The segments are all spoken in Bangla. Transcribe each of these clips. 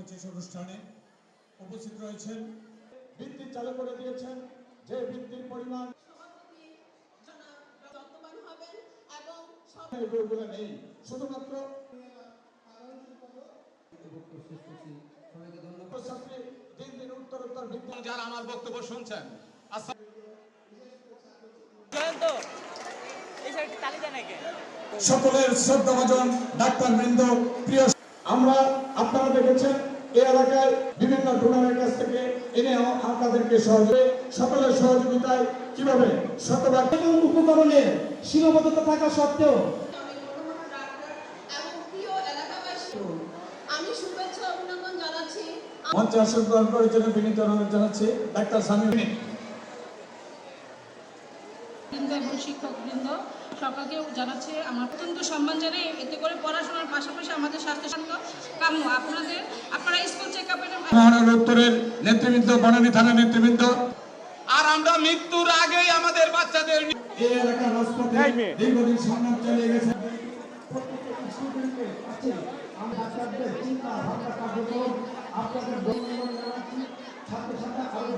পঁচিশ অনুষ্ঠানে উপস্থিত রয়েছেন। ভিত্তি চালু করে দিয়েছেন যে ভিত্তির পরিমাণ নেই শুধুমাত্র যারা আমার বক্তব্য শুনছেন সকলের শ্রদ্ধাভাজন ডাক্তার বৃন্দ প্রিয় আমরা আপনারা দেখেছেন এই এলাকায় বিভিন্ন টুর্নামেন্ট কাছ থেকে এনেও আপনাদেরকে সহযোগে সকলের সহযোগিতায় কীভাবে শতভাগ উপকরণের সীমাবদ্ধতা থাকা সত্ত্বেও মঞ্চে আসন গ্রহণ করার জন্য বিনীত অনুরোধ জানাচ্ছি ডাক্তার স্বামী বৃন্দ শিক্ষকবৃন্দ সকলকে জানাচ্ছি আমার অত্যন্ত সম্মান জানাই। এতে করে পড়াশোনার পাশাপাশি আমাদের স্বাস্থ্য সম্মান কাম্য। আপনাদের আপনারা স্কুল চেক আপের মহানগর উত্তরের নেতৃবৃন্দ বনানী থানার নেতৃবৃন্দ। আর আমরা মৃত্যুর আগেই আমাদের বাচ্চাদের এই এলাকার রাজপথে দীর্ঘদিন সংগ্রাম চালিয়ে গেছে। আপনাদের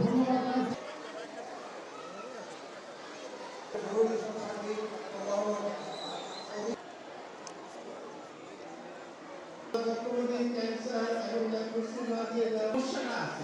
ধন্যবাদ জানাচ্ছি সাথে সাথে আরও ধন্যবাদ জানাচ্ছি সেই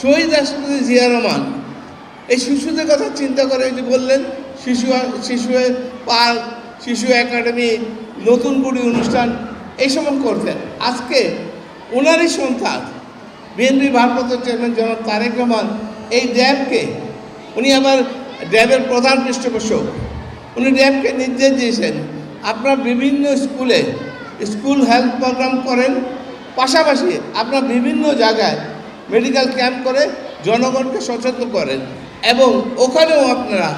শহীদ রাষ্ট্রপতি জিয়া রহমান, এই শিশুদের কথা চিন্তা করে যে বললেন, শিশু শিশু পার্ক শিশু একাডেমি, নতুন বুড়ি অনুষ্ঠান, এই সময় করতেন। আজকে ওনারই সন্তান, বিএনপি ভারপ্রাপ্ত চেয়ারম্যান জনাব তারেক রহমান, এই ড্যাবকে উনি আবার ড্যাবের প্রধান পৃষ্ঠপোষক, উনি ড্যাবকে নির্দেশ দিয়েছেন, আপনারা বিভিন্ন স্কুলে, স্কুল হেলথ প্রোগ্রাম করেন, পাশাপাশি আপনার বিভিন্ন জায়গায় মেডিকেল ক্যাম্প করে জনগণকে সচেতন করেন এবং ওখানেও আপনারা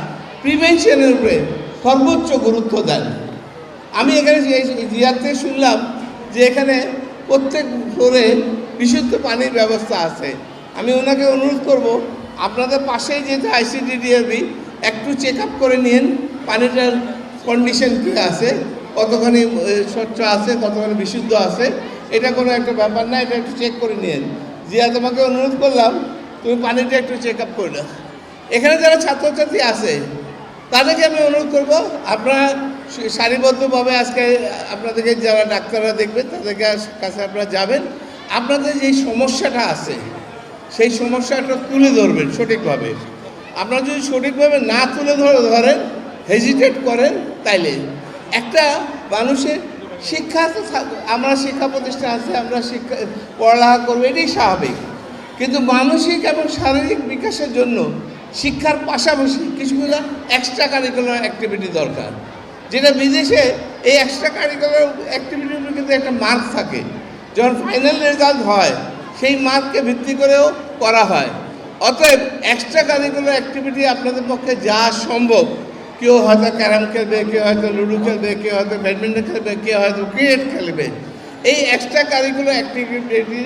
প্রিভেনশনের উপরে সর্বোচ্চ গুরুত্ব দেন। আমি এখানে জিয়ার থেকে শুনলাম যে এখানে প্রত্যেক ফ্লোরে বিশুদ্ধ পানির ব্যবস্থা আছে। আমি ওনাকে অনুরোধ করব, আপনাদের পাশেই যেহেতু আইসিডিডিআরবি একটু চেক আপ করে নিন, পানিটার কন্ডিশন কী আছে, কতখানি স্বচ্ছ আছে, কতখানি বিশুদ্ধ আছে। এটা কোনো একটা ব্যাপার না, এটা একটু চেক করে নিন। জিয়া, তোমাকে অনুরোধ করলাম, তুমি পানিটা একটু চেক আপ করে নাও। এখানে যারা ছাত্রছাত্রী আছে, তাদেরকে আমি অনুরোধ করব, আপনারা সারিবদ্ধভাবে আজকে আপনাদেরকে যারা ডাক্তাররা দেখবেন, তাদেরকে কাছে আপনারা যাবেন। আপনাদের যেই সমস্যাটা আছে, সেই সমস্যাটা তুলে ধরবেন সঠিকভাবে। আপনারা যদি সঠিকভাবে না তুলে ধরে ধরেন হেজিটেট করেন, তাইলে একটা মানুষের শিক্ষা তো আমরা শিক্ষা প্রতিষ্ঠান আছে, আমরা শিক্ষা, পড়ালেখা করব, এটাই স্বাভাবিক। কিন্তু মানসিক এবং শারীরিক বিকাশের জন্য শিক্ষার পাশাপাশি কিছুগুলো এক্সট্রা কারিকুলার অ্যাক্টিভিটি দরকার। যেটা বিদেশে এই এক্সট্রা কারিকুলার অ্যাক্টিভিটির কিন্তু একটা মার্ক থাকে। যখন ফাইনাল রেজাল্ট হয়, সেই মার্ককে ভিত্তি করেও করা হয়। অতএব এক্সট্রা কারিকুলার অ্যাক্টিভিটি আপনাদের পক্ষে যা সম্ভব কেউ হয়তো ক্যারাম খেলবে কেউ হয়তো লুডো খেলবে কেউ হয়তো ব্যাডমিন্টন খেলবে কেউ হয়তো ক্রিকেট খেলবে এই এক্সট্রা কারিকুলার অ্যাক্টিভিটি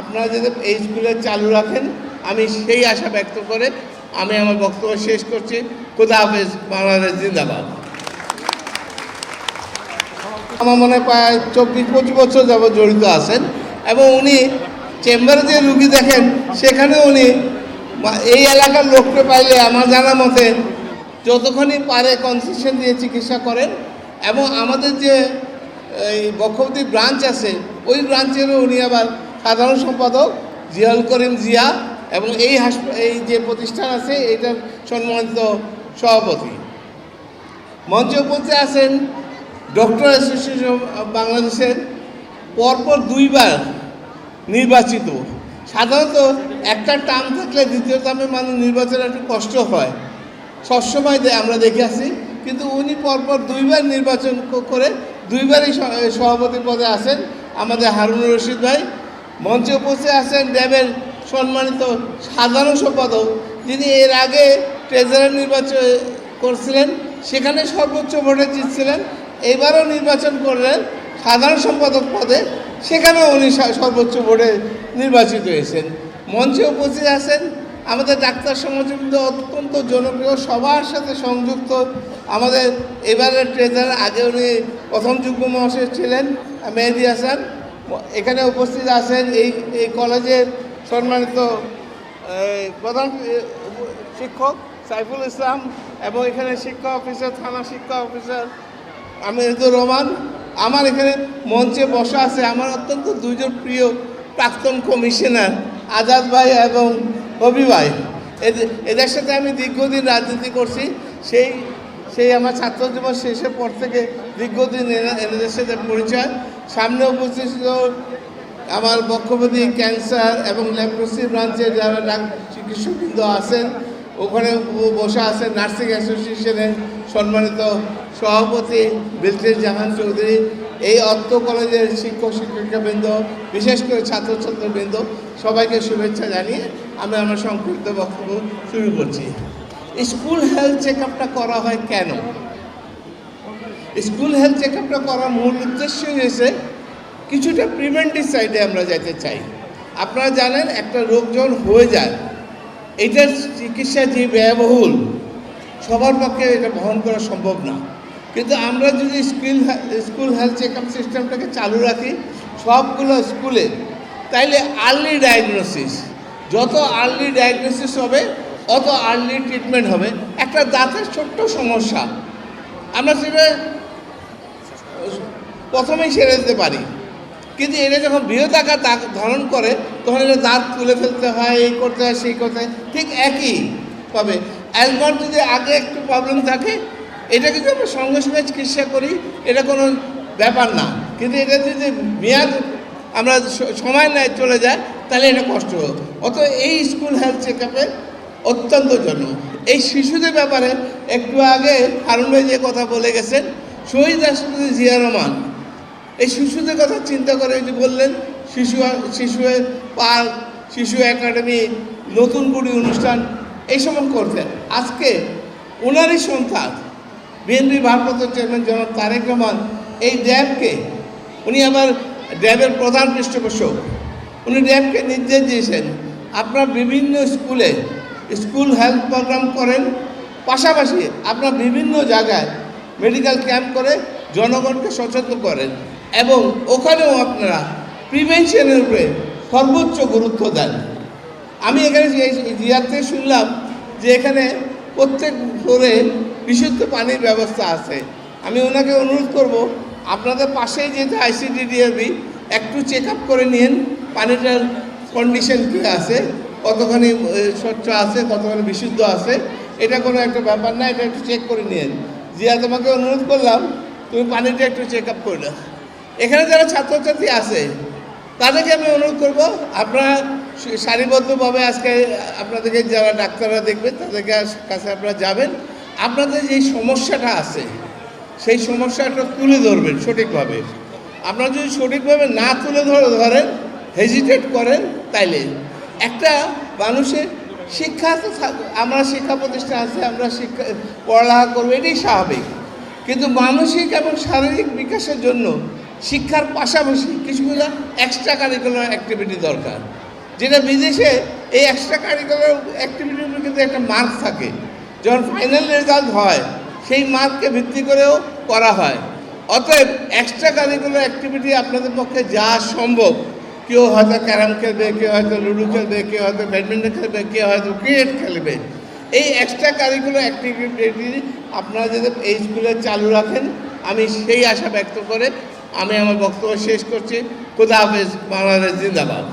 আপনারা যদি এই স্কুলে চালু রাখেন, আমি সেই আশা ব্যক্ত করে আমি আমার বক্তব্য শেষ করছি। খুদা হাফেজ, বাংলাদেশ জিন্দাবাদ। আমার মনে প্রায় চব্বিশ পঁচিশ বছর যাবত জড়িত আছেন এবং উনি চেম্বারে যে রুগী দেখেন সেখানে উনি এই এলাকার লোককে পাইলে আমার জানা মতে যতখানি পারে কনসেশন দিয়ে চিকিৎসা করেন এবং আমাদের যে, এই বক্ষবতী ব্রাঞ্চ আছে, ওই ব্রাঞ্চেরও উনি আবার সাধারণ সম্পাদক জিয়াউল করিম জিয়া এবং এই এই যে প্রতিষ্ঠান আছে, এইটার সম্মানিত সভাপতি। মঞ্চে উপস্থিত আছেন ডক্টর অ্যাসোসিয়েশন বাংলাদেশের পরপর দুইবার নির্বাচিত। সাধারণত একটা টার্ম থাকলে দ্বিতীয় টার্মে মানুষ নির্বাচনে একটু কষ্ট হয়। সবসময় আমরা দেখে আসি। কিন্তু উনি পরপর দুইবার নির্বাচন করে দুইবারই সভাপতি পদে আসেন আমাদের হারুনুর রশিদ ভাই মঞ্চে উপস্থিত আছেন। ড্যাবের সম্মানিত সাধারণ সম্পাদক। যিনি এর আগে ট্রেজারার নির্বাচন করছিলেন, সেখানে সর্বোচ্চ ভোটে জিতছিলেন। এবারও নির্বাচন করলেন সাধারণ সম্পাদক পদে। সেখানেও উনি সর্বোচ্চ ভোটে নির্বাচিত হয়েছেন। মঞ্চে উপস্থিত আছেন আমাদের ডাক্তার সমাজবৃন্দ অত্যন্ত জনপ্রিয়, সবার সাথে সংযুক্ত। আমাদের এবারের ট্রেজার আগে উনি প্রথম যুগ্ম মহাশয় ছিলেন, মেহেদি হাসান। এখানে উপস্থিত আছেন এই এই কলেজের সম্মানিত প্রধান শিক্ষক সাইফুল ইসলাম এবং এখানে শিক্ষা অফিসার, থানা শিক্ষা অফিসার আমিরুর রহমান। আমার এখানে মঞ্চে বসা আছে আমার অত্যন্ত দুজন প্রিয় প্রাক্তন কমিশনার। আজাদ ভাই এবং রবি ভাই। এদের সাথে আমি দীর্ঘদিন রাজনীতি করছি। সেই সেই আমার ছাত্র জীবন শেষের পর থেকে দীর্ঘদিন এনা- এনাদের সাথে পরিচয়। সামনে উপস্থিত আমার বক্ষপতি ক্যান্সার এবং ল্যাপ্রোসি ব্রাঞ্চের যারা চিকিৎসকবৃন্দ আছেন, ওখানে বসে আছেন নার্সিং অ্যাসোসিয়েশনের সম্মানিত সভাপতি বিলটির জাহান চৌধুরী। এই অর্থ কলেজের শিক্ষক শিক্ষিকাবৃন্দ বিশেষ করে ছাত্রছাত্রবৃন্দ সবাইকে শুভেচ্ছা জানিয়ে আমি আমার সংক্ষিপ্ত বক্তব্য শুরু করছি। স্কুল হেলথ চেক আপটা করা হয় কেন? স্কুল হেলথ চেক আপটা করার মূল উদ্দেশ্য হয়েছে কিছুটা প্রিভেন্টিভ সাইডে আমরা যেতে চাই। আপনারা জানেন, একটা রোগ যখন হয়ে যায়, এটার চিকিৎসা যে ব্যয়বহুল, সবার পক্ষে এটা বহন করা সম্ভব না। কিন্তু আমরা যদি school school health check up সিস্টেমটাকে চালু রাখি, সবগুলো স্কুলে, তাইলে আর্লি ডায়াগনোসিস যত আর্লি ডায়াগনোসিস হবে, অত আর্লি ট্রিটমেন্ট হবে। একটা দাঁতের ছোট্ট সমস্যা। আমরা সেটা, প্রথমেই সেরে দিতে পারি। কিন্তু এটা যখন দাগ ধারণ করে, তখন এটা দাঁত তুলে ফেলতে হয়, এই করতে হয়, সেই করতে হয়। ঠিক একই পাবে একবার যদি আগে একটু প্রবলেম থাকে এটা কিন্তু আমরা সঙ্গে সঙ্গে চিকিৎসা করি, এটা কোনো ব্যাপার না। কিন্তু এটা যদি মেয়াদ আমরা সময় নেয় চলে যায়, তাহলে এটা কষ্ট অত এই স্কুল হেলথ চেক অত্যন্ত জন্য এই শিশুদের ব্যাপারে একটু আগে হারুন ভাই যে কথা বলে গেছেন, শহীদ রাষ্ট্রপতি জিয়া রহমান, এই শিশুদের কথা চিন্তা করে যে বললেন, শিশু শিশু পার্ক, শিশু একাডেমি, নতুন কুড়ি অনুষ্ঠান, এই সময় করতেন। আজকে ওনারই সন্তান বিএনপি ভারপ্রাপ্ত চেয়ারম্যান জনাব তারেক রহমান এই ড্যাবকে উনি আবার ড্যাবের প্রধান পৃষ্ঠপোষক, উনি ড্যাবকে নির্দেশ দিয়েছেন, আপনারা বিভিন্ন স্কুলে স্কুল হেলথ প্রোগ্রাম করেন, পাশাপাশি আপনারা বিভিন্ন জায়গায় মেডিকেল ক্যাম্প করে জনগণকে সচেতন করেন এবং ওখানেও আপনারা প্রিভেনশনের উপরে সর্বোচ্চ গুরুত্ব দেন। আমি এখানে জিয়ার থেকে শুনলাম যে এখানে প্রত্যেক ফ্লোরে বিশুদ্ধ পানির ব্যবস্থা আছে। আমি ওনাকে অনুরোধ করব, আপনাদের পাশেই যেহেতু আইসিডিডিআরবি একটু চেক আপ করে নিন, পানিটার কন্ডিশন কী আছে, কতখানি স্বচ্ছ আছে, কতখানি বিশুদ্ধ আছে, এটা কোনো একটা ব্যাপার না, এটা একটু চেক করে নিন জিয়া, তোমাকে অনুরোধ করলাম, তুমি পানিটা একটু চেক আপ করে নাও। এখানে যারা ছাত্রছাত্রী আছে, তাদেরকে আমি অনুরোধ করব, আপনারা সারিবদ্ধভাবে আজকে আপনাদেরকে যারা ডাক্তাররা দেখবেন, তাদেরকে কাছে আপনারা যাবেন। আপনাদের যে সমস্যাটা আছে, সেই সমস্যাটা তুলে ধরবেন সঠিকভাবে। আপনারা যদি সঠিকভাবে না তুলে ধরে ধরেন হেজিটেট করেন, তাইলে একটা মানুষের শিক্ষা তো আমরা শিক্ষা প্রতিষ্ঠান আছে, আমরা শিক্ষা, পড়ালেখা করব, এটাই স্বাভাবিক। কিন্তু মানসিক এবং শারীরিক বিকাশের জন্য শিক্ষার পাশাপাশি কিছুগুলো এক্সট্রা কারিকুলার অ্যাক্টিভিটি দরকার। যেটা বিদেশে এই এক্সট্রা কারিকুলার অ্যাক্টিভিটির কিন্তু একটা মার্ক থাকে। যখন ফাইনাল রেজাল্ট হয়, সেই মার্ককে ভিত্তি করেও করা হয়। অতএব এক্সট্রা কারিকুলার অ্যাক্টিভিটি আপনাদের পক্ষে যা সম্ভব, কেউ হয়তো ক্যারাম খেলবে, কেউ হয়তো লুডো খেলবে, কেউ হয়তো ব্যাডমিন্টন খেলবে, কেউ হয়তো ক্রিকেট খেলবে। এই এক্সট্রা কারিকুলার অ্যাক্টিভিটি আপনারা যদি এই স্কুলে চালু রাখেন, আমি সেই আশা ব্যক্ত করে আমি আমার বক্তব্য শেষ করছি। খুদা হাফেজ, বাংলাদেশ জিন্দাবাদ।